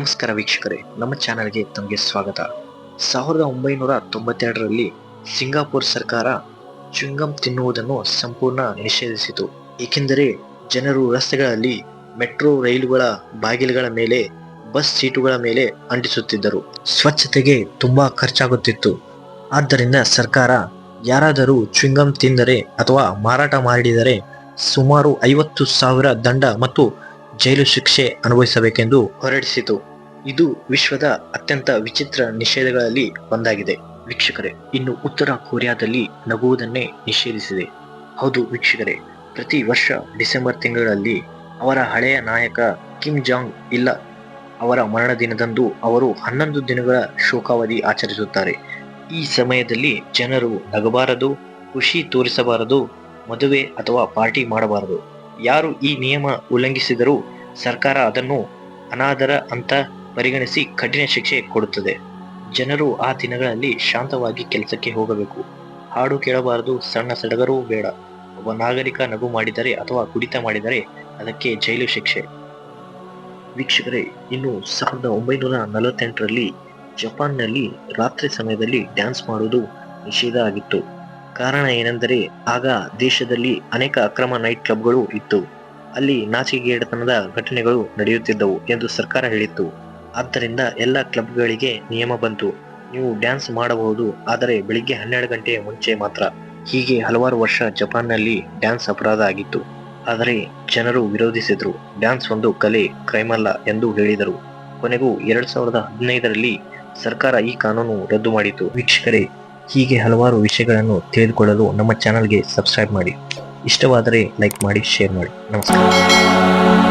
ನಮಸ್ಕಾರ ವೀಕ್ಷಕರೇ, ನಮ್ಮ ಚಾನೆಲ್ಗೆ ತಮಗೆ ಸ್ವಾಗತ. ಸಾವಿರದ ಒಂಬೈನೂರ ತೊಂಬತ್ತೆರಡರಲ್ಲಿ ಸಿಂಗಾಪುರ್ ಸರ್ಕಾರ ಚುಂಗಂ ತಿನ್ನುವುದನ್ನು ಸಂಪೂರ್ಣ ನಿಷೇಧಿಸಿತು. ಏಕೆಂದರೆ ಜನರು ರಸ್ತೆಗಳಲ್ಲಿ ಮೆಟ್ರೋ ರೈಲುಗಳ ಬಾಗಿಲುಗಳ ಮೇಲೆ, ಬಸ್ ಸೀಟುಗಳ ಮೇಲೆ ಅಂಟಿಸುತ್ತಿದ್ದರು. ಸ್ವಚ್ಛತೆಗೆ ತುಂಬಾ ಖರ್ಚಾಗುತ್ತಿತ್ತು. ಆದ್ದರಿಂದ ಸರ್ಕಾರ ಯಾರಾದರೂ ಚುಂಗಂ ತಿಂದರೆ ಅಥವಾ ಮಾರಾಟ ಮಾಡಿದರೆ ಸುಮಾರು ಐವತ್ತು ಸಾವಿರ ದಂಡ ಮತ್ತು ಜೈಲು ಶಿಕ್ಷೆ ಅನುಭವಿಸಬೇಕೆಂದು ಹೊರಡಿಸಿತು. ಇದು ವಿಶ್ವದ ಅತ್ಯಂತ ವಿಚಿತ್ರ ನಿಷೇಧಗಳಲ್ಲಿ ಒಂದಾಗಿದೆ. ವೀಕ್ಷಕರೇ, ಇನ್ನು ಉತ್ತರ ಕೊರಿಯಾದಲ್ಲಿ ನಗುವುದನ್ನೇ ನಿಷೇಧಿಸಿದೆ. ಹೌದು ವೀಕ್ಷಕರೇ, ಪ್ರತಿ ವರ್ಷ ಡಿಸೆಂಬರ್ ತಿಂಗಳಲ್ಲಿ ಅವರ ಹಳೆಯ ನಾಯಕ ಕಿಮ್ ಜಾಂಗ್ ಇಲ್ಲ, ಅವರ ಮರಣ ದಿನದಂದು ಅವರು ಹನ್ನೊಂದು ದಿನಗಳ ಶೋಕಾವಧಿ ಆಚರಿಸುತ್ತಾರೆ. ಈ ಸಮಯದಲ್ಲಿ ಜನರು ನಗಬಾರದು, ಖುಷಿ ತೋರಿಸಬಾರದು, ಮದುವೆ ಅಥವಾ ಪಾರ್ಟಿ ಮಾಡಬಾರದು. ಯಾರು ಈ ನಿಯಮ ಉಲ್ಲಂಘಿಸಿದರೂ ಸರ್ಕಾರ ಅದನ್ನು ಅನಾದರ ಅಂತ ಪರಿಗಣಿಸಿ ಕಠಿಣ ಶಿಕ್ಷೆ ಕೊಡುತ್ತದೆ. ಜನರು ಆ ದಿನಗಳಲ್ಲಿ ಶಾಂತವಾಗಿ ಕೆಲಸಕ್ಕೆ ಹೋಗಬೇಕು. ಹಾಡು ಕೇಳಬಾರದು, ಸಣ್ಣ ಸಡಗರೂ ಬೇಡ. ಒಬ್ಬ ನಾಗರಿಕ ನಗು ಮಾಡಿದರೆ ಅಥವಾ ಕುಡಿತ ಮಾಡಿದರೆ ಅದಕ್ಕೆ ಜೈಲು ಶಿಕ್ಷೆ. ವೀಕ್ಷಕರೇ, ಇನ್ನು ಸಾವಿರದ ಒಂಬೈನೂರ ನಲವತ್ತೆಂಟರಲ್ಲಿ ಜಪಾನ್ನಲ್ಲಿ ರಾತ್ರಿ ಸಮಯದಲ್ಲಿ ಡ್ಯಾನ್ಸ್ ಮಾಡುವುದು ನಿಷೇಧ ಆಗಿತ್ತು. ಕಾರಣ ಏನೆಂದರೆ, ಆಗ ದೇಶದಲ್ಲಿ ಅನೇಕ ಅಕ್ರಮ ನೈಟ್ ಕ್ಲಬ್ಗಳು ಇತ್ತು. ಅಲ್ಲಿ ನಾಚಿಕೆಗೇಡತನದ ಘಟನೆಗಳು ನಡೆಯುತ್ತಿದ್ದವು ಎಂದು ಸರ್ಕಾರ ಹೇಳಿತ್ತು. ಆದ್ದರಿಂದ ಎಲ್ಲ ಕ್ಲಬ್ಗಳಿಗೆ ನಿಯಮ ಬಂತು. ನೀವು ಡ್ಯಾನ್ಸ್ ಮಾಡಬಹುದು, ಆದರೆ ಬೆಳಿಗ್ಗೆ ಹನ್ನೆರಡು ಗಂಟೆಯ ಮುಂಚೆ ಮಾತ್ರ. ಹೀಗೆ ಹಲವಾರು ವರ್ಷ ಜಪಾನ್ನಲ್ಲಿ ಡ್ಯಾನ್ಸ್ ಅಪರಾಧ ಆಗಿತ್ತು. ಆದರೆ ಜನರು ವಿರೋಧಿಸಿದರು. ಡ್ಯಾನ್ಸ್ ಒಂದು ಕಲೆ ಕ್ರೈಮ್ ಅಲ್ಲ ಎಂದು ಹೇಳಿದರು. ಕೊನೆಗೂ ಎರಡು ಸಾವಿರದ ಹದಿನೈದರಲ್ಲಿ ಸರ್ಕಾರ ಈ ಕಾನೂನು ರದ್ದು ಮಾಡಿತು ವೀಕ್ಷಕರೇ, ಹೀಗೆ ಹಲವಾರು ವಿಷಯಗಳನ್ನು ತಿಳಿದುಕೊಳ್ಳಲು ನಮ್ಮ ಚಾನಲ್ಗೆ ಸಬ್ಸ್ಕ್ರೈಬ್ ಮಾಡಿ. ಇಷ್ಟವಾದರೆ ಲೈಕ್ ಮಾಡಿ, ಶೇರ್ ಮಾಡಿ. ನಮಸ್ಕಾರ.